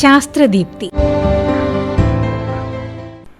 ശാസ്ത്രദീപ്തി.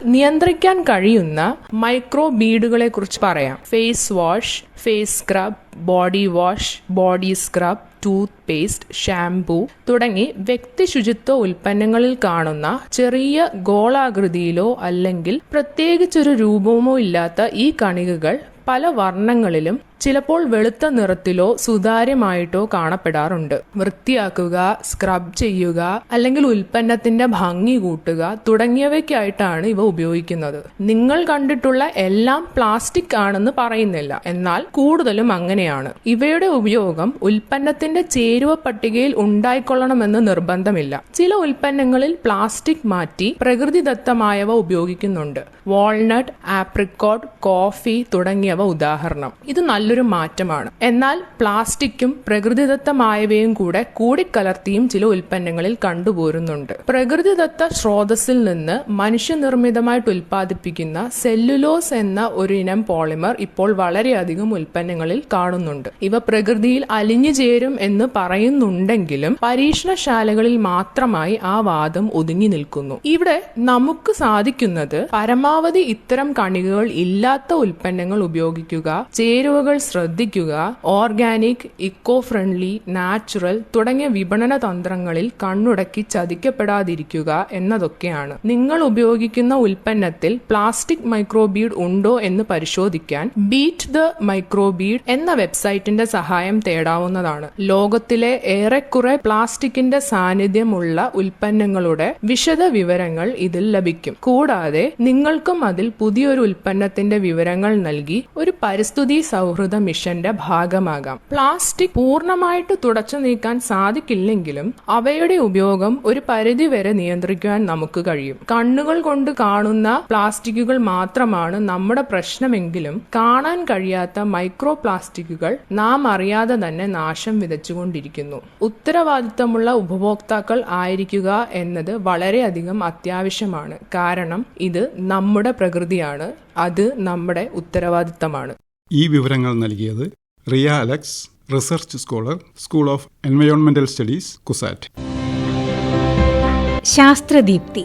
നിയന്ത്രിക്കാൻ കഴിയുന്ന മൈക്രോ ബീഡുകളെ കുറിച്ച് പറയാം. Face wash face scrub body wash body scrub toothpaste shampoo തുടങ്ങി വ്യക്തി ശുചിത്വ ഉൽപ്പന്നങ്ങളിൽ കാണുന്ന ചെറിയ ഗോളാകൃതിയിലോ അല്ലെങ്കിൽ പ്രത്യേകിച്ചൊരു രൂപമോ ഇല്ലാത്ത ഈ കണികകൾ പല വർണങ്ങളിലും ചിലപ്പോൾ വെളുത്ത നിറത്തിലോ സുതാര്യമായിട്ടോ കാണപ്പെടാറുണ്ട്. വൃത്തിയാക്കുക സ്ക്രബ് ചെയ്യുക അല്ലെങ്കിൽ ഉൽപ്പന്നത്തിന്റെ ഭംഗി കൂട്ടുക തുടങ്ങിയവയ്ക്കായിട്ടാണ് ഇവ ഉപയോഗിക്കുന്നത്. നിങ്ങൾ കണ്ടിട്ടുള്ള എല്ലാം പ്ലാസ്റ്റിക് ആണെന്ന് പറയുന്നില്ല. എന്നാൽ കൂടുതലും അങ്ങനെയാണ്. ഇവയുടെ ഉപയോഗം ഉൽപ്പന്നത്തിന്റെ ചേരുവ പട്ടികയിൽ ഉണ്ടായിക്കൊള്ളണമെന്ന് നിർബന്ധമില്ല. ചില ഉൽപ്പന്നങ്ങളിൽ പ്ലാസ്റ്റിക് മാറ്റി പ്രകൃതിദത്തമായവ ഉപയോഗിക്കുന്നുണ്ട്. വാൾനട്ട് ആപ്രിക്കോട്ട് കോഫി തുടങ്ങിയവ ഉദാഹരണം. ഇത് നല്ലൊരു മാറ്റമാണ്. എന്നാൽ പ്ലാസ്റ്റിക്കും പ്രകൃതിദത്തമായവയും കൂടെ കൂടിക്കലർത്തിയും ചില ഉൽപ്പന്നങ്ങളിൽ കണ്ടുപോരുന്നുണ്ട്. പ്രകൃതിദത്ത സ്രോതസ്സിൽ നിന്ന് മനുഷ്യനിർമ്മിതമായിട്ട് ഉൽപ്പാദിപ്പിക്കുന്ന സെല്ലുലോസ് എന്ന ഒരു ഇനം പോളിമർ ഇപ്പോൾ വളരെയധികം ഉൽപ്പന്നങ്ങളിൽ കാണുന്നുണ്ട്. ഇവ പ്രകൃതിയിൽ അലിഞ്ഞു ചേരും എന്ന് പറയുന്നുണ്ടെങ്കിലും പരീക്ഷണശാലകളിൽ മാത്രമായി ആ വാദം ഒതുങ്ങി നിൽക്കുന്നു. ഇവിടെ നമുക്ക് സാധിക്കുന്നത് പരമാവധി ഇത്തരം കണികകൾ ഇല്ലാത്ത ഉൽപ്പന്നങ്ങൾ ഉപയോഗിക്കുക ചേരുവകൾ ശ്രദ്ധിക്കുക. ഓർഗാനിക് ഇക്കോ ഫ്രണ്ട്ലി നാച്ചുറൽ തുടങ്ങിയ വിപണന തന്ത്രങ്ങളിൽ കണ്ണുടക്കി ചതിക്കപ്പെടാതിരിക്കുക എന്നതൊക്കെയാണ്. നിങ്ങൾ ഉപയോഗിക്കുന്ന ഉൽപ്പന്നത്തിൽ പ്ലാസ്റ്റിക് മൈക്രോബീഡ് ഉണ്ടോ എന്ന് പരിശോധിക്കാൻ ബീറ്റ് ദ മൈക്രോബീഡ് എന്ന വെബ്സൈറ്റിന്റെ സഹായം തേടാവുന്നതാണ്. ലോകത്തിലെ ഏറെക്കുറെ പ്ലാസ്റ്റിക്കിന്റെ സാന്നിധ്യമുള്ള ഉൽപ്പന്നങ്ങളുടെ വിശദ വിവരങ്ങൾ ഇതിൽ ലഭിക്കും. കൂടാതെ നിങ്ങൾക്കും അതിൽ പുതിയൊരു ഉൽപ്പന്നത്തിന്റെ വിവരങ്ങൾ നൽകി ഒരു പരിസ്ഥിതി സൗഹൃദ മിഷന്റെ ഭാഗമാകാം. പ്ലാസ്റ്റിക് പൂർണമായിട്ട് തുടച്ചു നീക്കാൻ സാധിക്കില്ലെങ്കിലും അവയുടെ ഉപയോഗം ഒരു പരിധി വരെ നിയന്ത്രിക്കുവാൻ നമുക്ക് കഴിയും. കണ്ണുകൾ കൊണ്ട് കാണുന്ന പ്ലാസ്റ്റിക്കുകൾ മാത്രമാണ് നമ്മുടെ പ്രശ്നമെങ്കിലും കാണാൻ കഴിയാത്ത മൈക്രോ പ്ലാസ്റ്റിക്കുകൾ നാം അറിയാതെ തന്നെ നാശം വിതച്ചുകൊണ്ടിരിക്കുന്നു. ഉത്തരവാദിത്തമുള്ള ഉപഭോക്താക്കൾ ആയിരിക്കുക എന്നത് വളരെയധികം അത്യാവശ്യമാണ്. കാരണം ഇത് നമ്മുടെ പ്രകൃതിയാണ്. അത് നമ്മുടെ ഉത്തരവാദിത്തമാണ്. ഈ വിവരങ്ങൾ നൽകിയത് Riya Alex research scholar school of എൻവയോൺമെന്റൽ studies CUSAT. ശാസ്ത്രദീപ്തി.